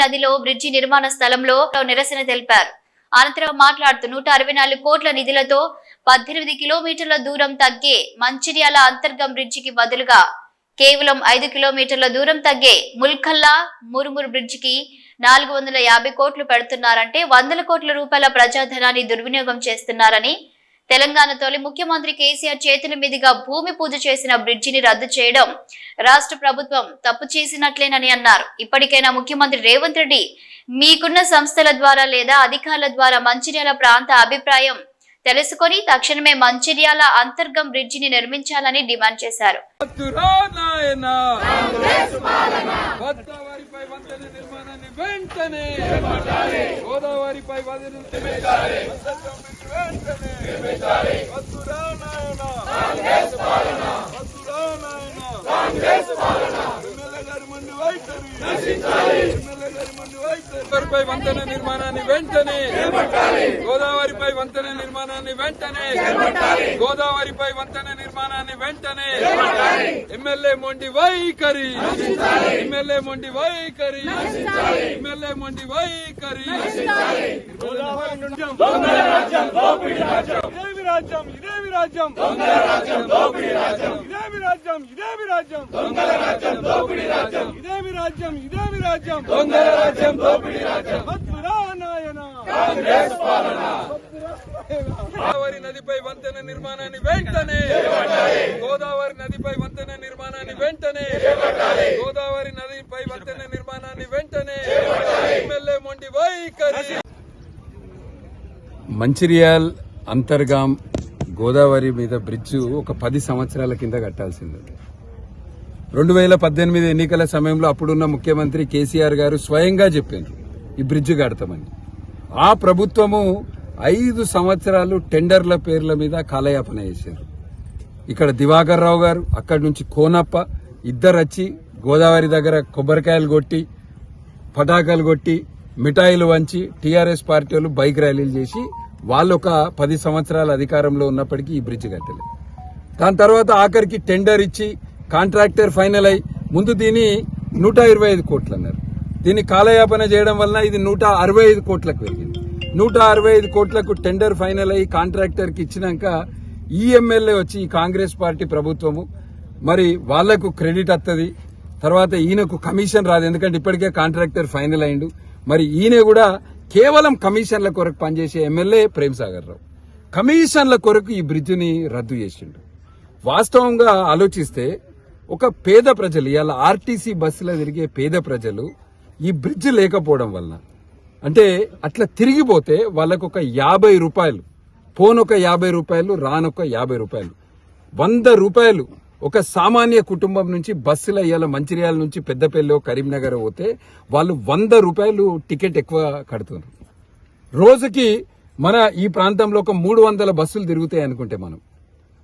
నదిలో బ్రిడ్జి నిర్మాణ స్థలంలో నిరసన తెలిపారు. అనంతరం మాట్లాడుతూ నూట అరవై నాలుగు కోట్ల నిధులతో పద్దెనిమిది కిలోమీటర్ల దూరం తగ్గే మంచిర్యాల అంతర్గం బ్రిడ్జికి బదులుగా కేవలం ఐదు కిలోమీటర్ల దూరం తగ్గే ముల్కల్లా మురుమురు బ్రిడ్జికి నాలుగు వందల యాభై కోట్లు పెడుతున్నారంటే వందల కోట్ల రూపాయల ప్రజాధనాన్ని దుర్వినియోగం చేస్తున్నారని తెలంగాణ తొలి ముఖ్యమంత్రి కేసీఆర్ చేతుల మీదుగా భూమి పూజ చేసిన బ్రిడ్జిని రద్దు చేయడం రాష్ట్ర ప్రభుత్వం తప్పు చేసినట్లేనని అన్నారు. ఇప్పటికైనా ముఖ్యమంత్రి రేవంత్ రెడ్డి మీకున్న సంస్థల ద్వారా లేదా అధికారుల ద్వారా మంచిర్యాల ప్రాంత అభిప్రాయం తెలుసుకొని తక్షణమే మంచిర్యాల అంతర్గం బ్రిడ్జిని నిర్మించాలని డిమాండ్ చేశారు. నిర్మాణాన్ని వెంటనే! గోదావరిపై వదిలి వెంటనే గోదావరిపై వంతెన నిర్మాణాన్ని వెంటనే గోదావరిపై వంతెన నిర్మాణాన్ని వెంటనే! గోదావరిపై వంతెన నిర్మాణాన్ని వెంటనే! ఎమ్మెల్యే మొండి వైఖరి. ఎమ్మెల్యే మొండి వైఖరి. ఎమ్మెల్యే మొండి వైఖరి. ఇదేమి రాజ్యం? ఇదేమి రాజ్యం? ఇదేమి రాజ్యం? ఇదేమి రాజ్యం? ఇదేమి రాజ్యం? ఇదేమి రాజ్యం? దొంగల రాజ్యం దోపిడీ రాజ్యం. మత్తురా నాయన గోదావరి నదిపై వంతెన నిర్మాణాన్ని వెంటనే గోదావరి నదిపై వంతెన నిర్మాణాన్ని వెంటనే గోదావరి నదిపై వంతెన నిర్మాణాన్ని వెంటనే ఎమ్మెల్యే మొండి వైఖరి. మంచిర్యాల్ అంతర్గాం గోదావరి మీద బ్రిడ్జ్ ఒక పది సంవత్సరాల కింద కట్టాల్సింది. రెండు వేల పద్దెనిమిది ఎన్నికల సమయంలో అప్పుడున్న ముఖ్యమంత్రి కేసీఆర్ గారు స్వయంగా చెప్పారు ఈ బ్రిడ్జ్ కడతామని. ఆ ప్రభుత్వము ఐదు సంవత్సరాలు టెండర్ల పేర్ల మీద కాలయాపన చేశారు. ఇక్కడ దివాకర్ రావు గారు అక్కడి నుంచి కోనప్ప ఇద్దరు వచ్చి గోదావరి దగ్గర కొబ్బరికాయలు కొట్టి పటాకాలు కొట్టి మిఠాయిలు వంచి టీఆర్ఎస్ పార్టీ వాళ్ళు బైక్ ర్యాలీలు చేసి వాళ్ళు ఒక పది సంవత్సరాల అధికారంలో ఉన్నప్పటికీ ఈ బ్రిడ్జ్ కట్టలేదు. దాని తర్వాత ఆఖరికి టెండర్ ఇచ్చి కాంట్రాక్టర్ ఫైనల్ అయి ముందు దీని నూట ఇరవై ఐదు కోట్లు అన్నారు. దీన్ని కాలయాపన చేయడం వలన ఇది నూట అరవై ఐదు కోట్లకు వెళ్ళింది నూట అరవై ఐదు కోట్లకు టెండర్ ఫైనల్ అయ్యి కాంట్రాక్టర్కి ఇచ్చినాక ఈ ఎమ్మెల్యే వచ్చి ఈ కాంగ్రెస్ పార్టీ ప్రభుత్వము. మరి వాళ్ళకు క్రెడిట్ వస్తుంది తర్వాత ఈయనకు కమిషన్ రాదు. ఎందుకంటే ఇప్పటికే కాంట్రాక్టర్ ఫైనల్ అయిండు. మరి ఈయన కూడా కేవలం కమిషన్ల కొరకు పనిచేసే ఎమ్మెల్యే ప్రేమ్ సాగర్ రావు. కమిషన్ల కొరకు ఈ బ్రిడ్జిని రద్దు చేసిండు. వాస్తవంగా ఆలోచిస్తే ఒక పేద ప్రజలు ఇవాళ ఆర్టీసీ బస్సులో తిరిగే పేద ప్రజలు ఈ బ్రిడ్జ్ లేకపోవడం వలన అంటే అట్లా తిరిగిపోతే వాళ్ళకు ఒక యాభై రూపాయలు పోనొక యాభై రూపాయలు రానొక యాభై రూపాయలు. వంద రూపాయలు ఒక సామాన్య కుటుంబం నుంచి బస్సులో ఇవాళ మంచిర్యాల నుంచి పెద్దపల్లి కరీంనగర్ పోతే వాళ్ళు వంద రూపాయలు టికెట్ ఎక్కువ కడుతున్నారు. రోజుకి మన ఈ ప్రాంతంలో ఒక మూడు వందల బస్సులు తిరుగుతాయి అనుకుంటే మనం.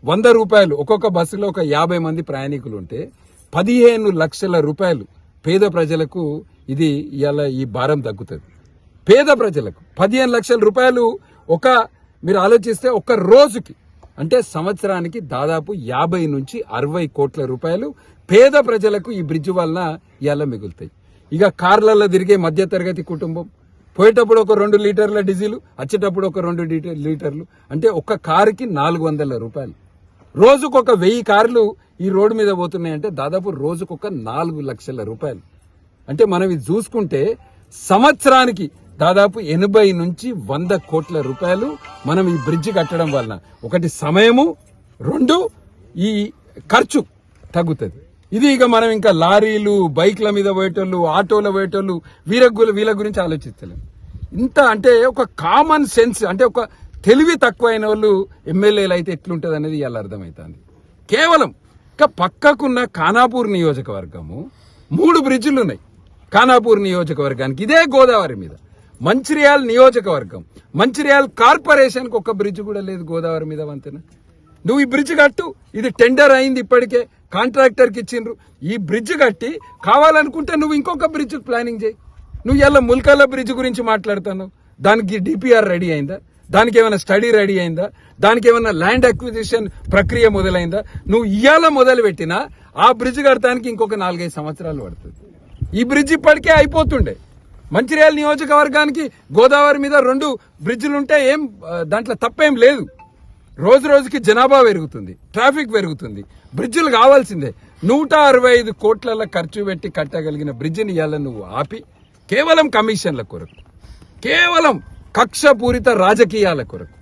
వంద రూపాయలు ఒక్కొక్క బస్సులో ఒక యాభై మంది ప్రయాణికులు ఉంటే పదిహేను లక్షల రూపాయలు పేద ప్రజలకు ఇది ఇలా ఈ భారం తగ్గుతుంది. పేద ప్రజలకు పదిహేను లక్షల రూపాయలు ఒక మీరు ఆలోచిస్తే ఒక రోజుకి అంటే సంవత్సరానికి దాదాపు యాభై నుంచి అరవై కోట్ల రూపాయలు పేద ప్రజలకు ఈ బ్రిడ్జ్ వలన ఇవాళ మిగులుతాయి. ఇక కార్లలో తిరిగే మధ్యతరగతి కుటుంబం పోయేటప్పుడు ఒక రెండు లీటర్ల డీజిల్ వచ్చేటప్పుడు ఒక రెండు లీటర్- లీటర్లు అంటే ఒక కారుకి నాలుగు వందల రూపాయలు. రోజుకు ఒక వెయ్యి కార్లు ఈ రోడ్డు మీద పోతున్నాయంటే దాదాపు రోజుకు ఒక నాలుగు లక్షల రూపాయలు. అంటే మనం ఇది చూసుకుంటే సంవత్సరానికి దాదాపు ఎనభై నుంచి వంద కోట్ల రూపాయలు మనం ఈ బ్రిడ్జ్ కట్టడం వలన. ఒకటి సమయము రెండు ఈ ఖర్చు తగ్గుతుంది. ఇది ఇక మనం ఇంకా లారీలు బైక్ల మీద పోయేటోళ్ళు ఆటోలో పోయేటోళ్ళు వీర వీళ్ళ గురించి ఆలోచిస్తలేం. ఇంత అంటే ఒక కామన్ సెన్స్ అంటే ఒక తెలివి తక్కువైన వాళ్ళు ఎమ్మెల్యేలు అయితే ఎట్లుంటుంది అనేది ఇవాళ అర్థమవుతుంది కేవలం ఇక పక్కకున్న ఖానాపూర్ నియోజకవర్గము మూడు బ్రిడ్జిలు ఉన్నాయి ఖానాపూర్ నియోజకవర్గానికి ఇదే గోదావరి మీద. మంచిర్యాల నియోజకవర్గం. మంచిర్యాల కార్పొరేషన్ ఒక్క బ్రిడ్జ్ కూడా లేదు గోదావరి మీద వంతెన. నువ్వు ఈ బ్రిడ్జ్ కట్టు ఇది టెండర్ అయింది ఇప్పటికే కాంట్రాక్టర్కి ఇచ్చిండ్రు. ఈ బ్రిడ్జ్ కట్టి కావాలనుకుంటే నువ్వు ఇంకొక బ్రిడ్జ్ ప్లానింగ్ చేయి. నువ్వు ఎలా ముల్కల్ల బ్రిడ్జ్ గురించి మాట్లాడతాను దానికి డిపిఆర్ రెడీ అయిందా? దానికి ఏమైనా స్టడీ రెడీ అయిందా? దానికి ఏమైనా ల్యాండ్ అక్విజిషన్ ప్రక్రియ మొదలైందా? నువ్వు ఇవాళ మొదలు పెట్టినా ఆ బ్రిడ్జ్ కడటానికి ఇంకొక నాలుగైదు సంవత్సరాలు పడుతుంది. ఈ బ్రిడ్జ్ ఇప్పటికే అయిపోతుండే. మంచిర్యాల నియోజకవర్గానికి గోదావరి మీద రెండు బ్రిడ్జిలు ఉంటే ఏం దాంట్లో తప్పేం లేదు. రోజు రోజుకి జనాభా పెరుగుతుంది ట్రాఫిక్ పెరుగుతుంది. బ్రిడ్జిలు కావాల్సిందే. నూట అరవై ఐదు కోట్ల ఖర్చు పెట్టి కట్టగలిగిన బ్రిడ్జిని ఇవాళ నువ్వు ఆపి కేవలం కమిషన్ల కొరకు కేవలం కక్షపూరిత రాజకీయాల కొరకు.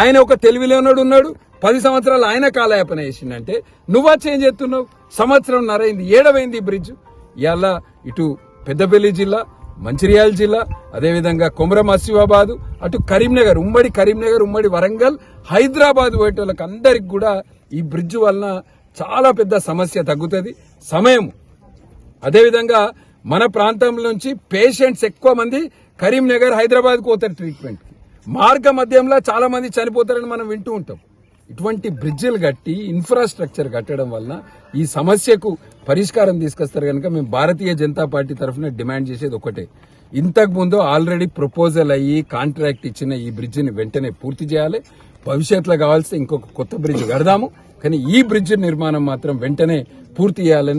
ఆయన ఒక తెలివిలోనోడు ఉన్నాడు పది సంవత్సరాలు ఆయన కాలయాపన చేసిందంటే నువ్వా చేంజ్ చేస్తున్నావు? సంవత్సరం నరైంది ఏడవైంది ఈ బ్రిడ్జ్? ఇవాళ ఇటు పెద్దపల్లి జిల్లా మంచిర్యాల జిల్లా అదేవిధంగా కొమరం ఆసిఫాబాద్ అటు కరీంనగర్ ఉమ్మడి కరీంనగర్ ఉమ్మడి వరంగల్ హైదరాబాద్ పోయేటోళ్ళకి అందరికి కూడా ఈ బ్రిడ్జ్ వలన చాలా పెద్ద సమస్య తగ్గుతుంది. సమయం. అదేవిధంగా మన ప్రాంతం నుంచి పేషెంట్స్ ఎక్కువ మంది కరీంనగర్ హైదరాబాద్కి పోతారు ట్రీట్మెంట్ మార్గ మధ్యంలో చాలా మంది చనిపోతారని మనం వింటూ ఉంటాం. ఇటువంటి బ్రిడ్జిలు కట్టి ఇన్ఫ్రాస్ట్రక్చర్ కట్టడం వలన ఈ సమస్యకు పరిష్కారం తీసుకొస్తారు కనుక మేము భారతీయ జనతా పార్టీ తరఫున డిమాండ్ చేసేది ఒకటే ఇంతకు ముందు ఆల్రెడీ ప్రపోజల్ అయ్యి కాంట్రాక్ట్ ఇచ్చిన ఈ బ్రిడ్జిని వెంటనే పూర్తి చేయాలి. భవిష్యత్తులో కావాల్సి ఇంకొక కొత్త బ్రిడ్జ్ కడదాము. కానీ ఈ బ్రిడ్జ్ నిర్మాణం మాత్రం వెంటనే పూర్తి చేయాలని